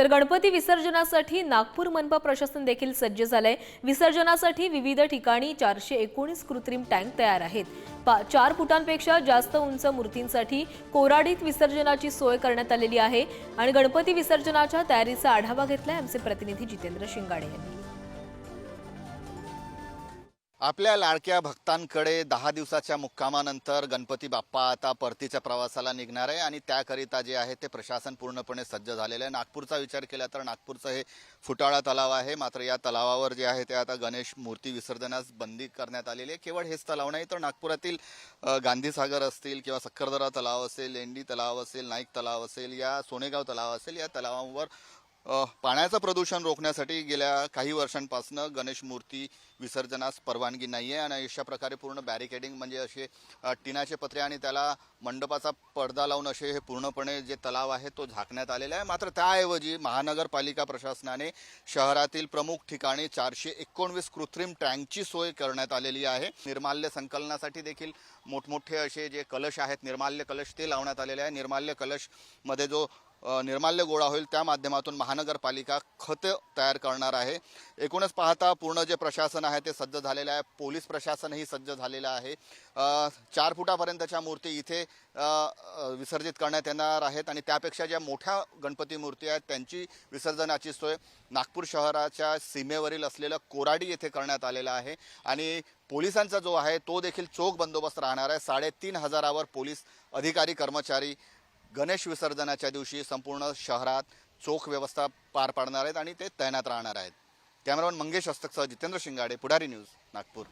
तर गणपती विसर्जनासाठी नागपूर मनपा प्रशासन देखील सज्ज झालंय. विसर्जनासाठी विविध ठिकाणी चारशे एकोणीस कृत्रिम टँक तयार आहेत. पा- चार फुटांपेक्षा जास्त उंच मूर्तींसाठी कोराडीत विसर्जनाची सोय करण्यात आलेली आहे. आणि गणपती विसर्जनाच्या तयारीचा आढावा घेतलाय आमचे प्रतिनिधी जितेंद्र शिंगाडे यांनी. आपल्या लाडक्या भक्तांकडे दहा दिवसाच्या मुक्कामानंतर गणपती बाप्पा आता परतीच्या प्रवासाला निघणार आहे आणि त्याकरिता जे आहे ते प्रशासन पूर्णपणे सज्ज झालेलं आहे. नागपूरचा विचार केला तर नागपूरचं हे फुटाळा तलाव आहे. मात्र या तलावावर जे आहे ते आता गणेश मूर्ती विसर्जनास बंदी करण्यात आलेली आहे. केवळ हेच तलाव नाही तर नागपुरातील गांधीसागर असतील किंवा सक्करदरा तलाव असेल लेंडी तलाव असेल नाईक तलाव असेल या सोनेगाव तलाव असेल या तलावांवर पाण्याचं प्रदूषण रोखण्यासाठी गेल्या काही वर्षांपासून गणेश मूर्ती विसर्जनास परवानगी नाही आहे आणि अशा प्रकारे पूर्ण बॅरिकेडिंग म्हणजे असे टिनाचे पत्रे आणि त्याला मंडपाचा पडदा लावून असे हे पूर्णपणे जे तलाव आहे तो झाकण्यात आलेला आहे. मात्र त्याऐवजी महानगरपालिका प्रशासनाने शहरातील प्रमुख ठिकाणी चारशे एकोणवीस कृत्रिम टँकची सोय करण्यात आलेली आहे. निर्माल्य संकलनासाठी देखील मोठमोठे असे जे कलश आहेत निर्माल्य कलश ते लावण्यात आलेले आहे. निर्माल्य कलशमध्ये जो निर्माल्य गोळा होईल त्या माध्यमातून महानगरपालिका खत तयार करणार आहे. एकूणच पाहता पूर्ण जे प्रशासन आहे ते सज्ज झालेलं आहे. पोलीस प्रशासनही सज्ज झालेलं आहे. चार फुटापर्यंतच्या मूर्ती इथे विसर्जित करण्यात येणार आहेत आणि त्यापेक्षा ज्या मोठ्या गणपती मूर्ती आहेत त्यांची विसर्जनाची सोय नागपूर शहराच्या सीमेवरील असलेलं कोराडी येथे करण्यात आलेलं आहे. आणि पोलिसांचा जो आहे तो देखील चोख बंदोबस्त राहणार आहे. साडेतीन हजारावर पोलीस अधिकारी कर्मचारी गणेश विसर्जनाच्या दिवशी संपूर्ण शहरात चोख व्यवस्था पार पाडणार आहेत आणि ते तैनात राहणार आहेत. कॅमेरामन मंगेश हस्तकसह जितेंद्र शिंगाडे पुढारी न्यूज नागपूर.